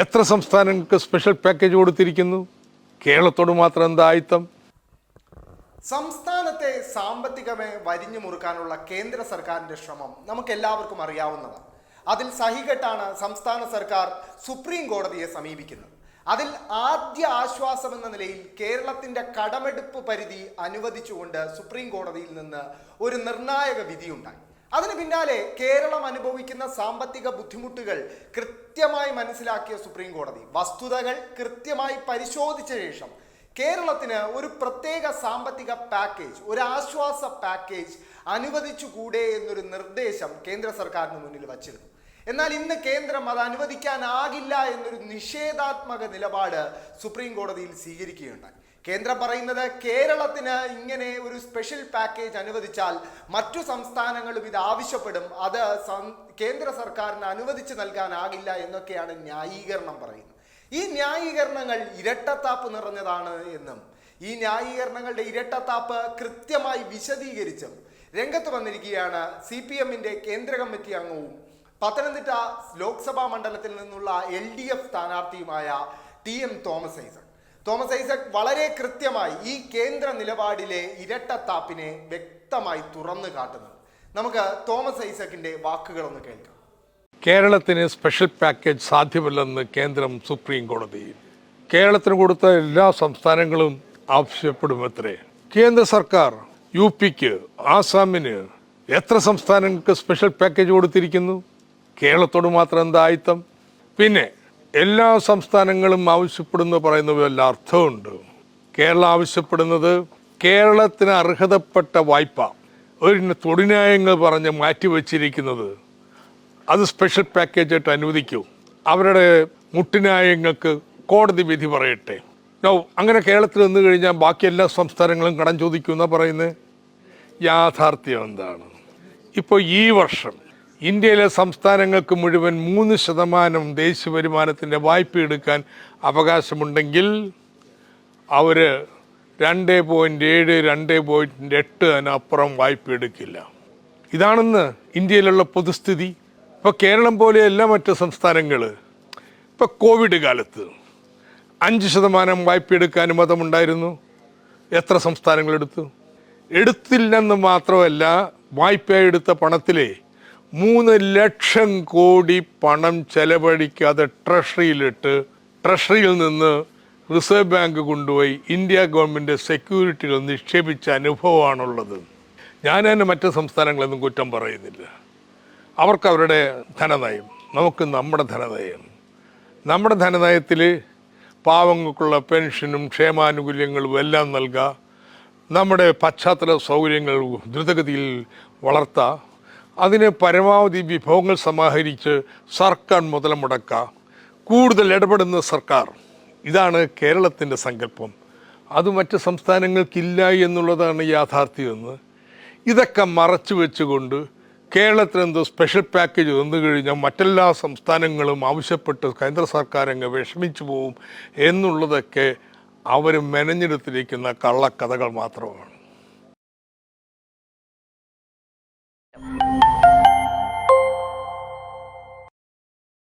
എത്ര സംസ്ഥാനങ്ങൾക്ക് special package കൊടുത്തിരിക്കുന്നു? കേരളത്തോട് മാത്രം എന്താ ആയിത്തം സംസ്ഥാനത്തെ സാമ്പത്തികമേ വരിഞ്ഞു മുറുക്കാനുള്ള കേന്ദ്ര സർക്കാരിന്റെ ശ്രമം നമുക്ക് എല്ലാവർക്കും അറിയാവുന്നതാണ്. അതിൽ സഹികെട്ടാണ് സംസ്ഥാന സർക്കാർ സുപ്രീം കോടതിയെ സമീപിക്കുന്നത്. അതിൽ ആദ്യ ആശ്വാസം എന്ന നിലയിൽ കേരളത്തിന്റെ കടമെടുപ്പ് പരിധി അനുവദിച്ചുകൊണ്ട് സുപ്രീം കോടതിയിൽ നിന്ന് ഒരു നിർണായക വിധിയുണ്ടായി. അതിന് പിന്നാലെ കേരളം അനുഭവിക്കുന്ന സാമ്പത്തിക ബുദ്ധിമുട്ടുകൾ കൃത്യമായി മനസ്സിലാക്കിയ സുപ്രീം കോടതി. വസ്തുതകൾ കൃത്യമായി പരിശോധിച്ച ശേഷം കേരളത്തിന് ഒരു പ്രത്യേക സാമ്പത്തിക പാക്കേജ് ഒരു ആശ്വാസ പാക്കേജ് അനുവദിച്ചുകൂടെ എന്നൊരു നിർദ്ദേശം കേന്ദ്ര സർക്കാരിന് മുന്നിൽ വച്ചിരുന്നു. എന്നാൽ ഇന്ന് കേന്ദ്രം അത് അനുവദിക്കാനാകില്ല എന്നൊരു നിഷേധാത്മക നിലപാട് സുപ്രീം കോടതിയിൽ സ്വീകരിക്കുകയുണ്ടായി. കേന്ദ്രം പറയുന്നത് കേരളത്തിന് ഇങ്ങനെ ഒരു സ്പെഷ്യൽ പാക്കേജ് അനുവദിച്ചാൽ മറ്റു സംസ്ഥാനങ്ങളും ഇത് ആവശ്യപ്പെടും. അത് കേന്ദ്ര സർക്കാരിന് അനുവദിച്ചു നൽകാനാകില്ല എന്നൊക്കെയാണ് ന്യായീകരണം പറയുന്നത്. ഈ ന്യായീകരണങ്ങൾ ഇരട്ടത്താപ്പ് നിറഞ്ഞതാണ് എന്നും ഈ ന്യായീകരണങ്ങളുടെ ഇരട്ടത്താപ്പ് കൃത്യമായി വിശദീകരിച്ചും രംഗത്ത് വന്നിരിക്കുകയാണ് സി പി എമ്മിന്റെ കേന്ദ്ര കമ്മിറ്റി അംഗവും പത്തനംതിട്ട ലോക്സഭാ മണ്ഡലത്തിൽ നിന്നുള്ള L D F സ്ഥാനാർത്ഥിയുമായ T M Thomas Isaac. Thomas Isaac വളരെ കൃത്യമായി ഈ കേന്ദ്ര നിലപാടിലെ ഇരട്ടത്താപ്പിനെ വ്യക്തമായി തുറന്നു കാട്ടുന്നു നമുക്ക് തോമസ് ഐസക്കിന്റെ വാക്കുകളൊന്ന് കേൾക്കാം. കേരളത്തിന് സ്പെഷ്യൽ പാക്കേജ് സാധ്യമല്ലെന്ന് കേന്ദ്രം സുപ്രീം കോടതിയിൽ കേരളത്തിന് കൊടുത്ത എല്ലാ സംസ്ഥാനങ്ങളും ആവശ്യപ്പെടുമത്രേ. കേന്ദ്ര സർക്കാർ യു പിക്ക് ആസാമിന് എത്ര സംസ്ഥാനങ്ങൾക്ക് സ്പെഷ്യൽ പാക്കേജ് കൊടുത്തിരിക്കുന്നു? കേരളത്തോട് മാത്രം എന്താ ആയിത്തം പിന്നെ എല്ലാ സംസ്ഥാനങ്ങളും ആവശ്യപ്പെടുന്നു പറയുന്ന വല്ല അർത്ഥമുണ്ട്. കേരളം ആവശ്യപ്പെടുന്നത് കേരളത്തിന് അർഹതപ്പെട്ട വായ്പ ഒരു തൊടിന്യായങ്ങൾ പറഞ്ഞ് മാറ്റിവെച്ചിരിക്കുന്നത് അത് സ്പെഷ്യൽ പാക്കേജായിട്ട് അനുവദിക്കൂ. അവരുടെ മുട്ടിനായങ്ങൾക്ക് കോടതി വിധി പറയട്ടെ. നോ അങ്ങനെ കേരളത്തിൽ വന്നു കഴിഞ്ഞാൽ ബാക്കി എല്ലാ സംസ്ഥാനങ്ങളും കടം ചോദിക്കുമെന്നാണ് പറയുന്നത്. യാഥാർത്ഥ്യം എന്താണ്? ഇപ്പോൾ ഈ വർഷം ഇന്ത്യയിലെ സംസ്ഥാനങ്ങൾക്ക് മുഴുവൻ മൂന്ന് ശതമാനം ദേശീയ വരുമാനത്തിന്റെ വായ്പ എടുക്കാൻ അവകാശമുണ്ടെങ്കിൽ അവർ രണ്ട് പോയിന്റ് ഏഴ് രണ്ട് പോയിന്റ് എട്ട് അതിനപ്പുറം വായ്പ എടുക്കില്ല. ഇതാണെന്ന് ഇന്ത്യയിലുള്ള പൊതുസ്ഥിതി. ഇപ്പോൾ കേരളം പോലെയല്ല മറ്റ് സംസ്ഥാനങ്ങൾ ഇപ്പോൾ കോവിഡ് കാലത്ത് അഞ്ച് ശതമാനം വായ്പ എടുക്കാൻ അനുമതമുണ്ടായിരുന്നു എത്ര സംസ്ഥാനങ്ങൾ എടുത്തു എടുത്തില്ലെന്ന് മാത്രമല്ല വായ്പ എടുത്ത പണത്തിലെ മൂന്ന് ലക്ഷം കോടി പണം ചെലവഴിക്കാതെ ട്രഷറിയിലിട്ട് ട്രഷറിയിൽ നിന്ന് റിസർവ് ബാങ്ക് കൊണ്ടുപോയി ഇന്ത്യ ഗവൺമെന്റ് സെക്യൂരിറ്റികൾ നിക്ഷേപിച്ച അനുഭവമാണുള്ളത്. ഞാൻ തന്നെ മറ്റ് സംസ്ഥാനങ്ങളൊന്നും കുറ്റം പറയുന്നില്ല. അവർക്ക് അവരുടെ ധനനയം നമുക്ക് നമ്മുടെ ധനനയം. നമ്മുടെ ധനനയത്തിൽ പാവങ്ങൾക്കുള്ള പെൻഷനും ക്ഷേമാനുകൂല്യങ്ങളും എല്ലാം നൽകുക നമ്മുടെ പശ്ചാത്തല സൗകര്യങ്ങൾ ദ്രുതഗതിയിൽ വളർത്തുക അതിന് പരമാവധി വിഭവങ്ങൾ സമാഹരിച്ച് സർക്കാർ മുതൽ മുടക്കുക. കൂടുതൽ ഇടപെടുന്ന സർക്കാർ. ഇതാണ് കേരളത്തിന്റെ സങ്കല്പം. അത് മറ്റ് സംസ്ഥാനങ്ങൾക്കില്ല എന്നുള്ളതാണ് യാഥാർത്ഥ്യമെന്ന്. ഇതൊക്കെ മറച്ചു വെച്ചുകൊണ്ട് കേരളത്തിനെന്തോ സ്പെഷ്യൽ പാക്കേജ് വന്നു കഴിഞ്ഞാൽ മറ്റെല്ലാ സംസ്ഥാനങ്ങളും ആവശ്യപ്പെട്ട് കേന്ദ്ര സർക്കാർ അങ്ങ് വിഷമിച്ചു പോവും എന്നുള്ളതൊക്കെ അവർ മെനഞ്ഞെടുത്തിരിക്കുന്ന കള്ളക്കഥകൾ മാത്രമാണ്.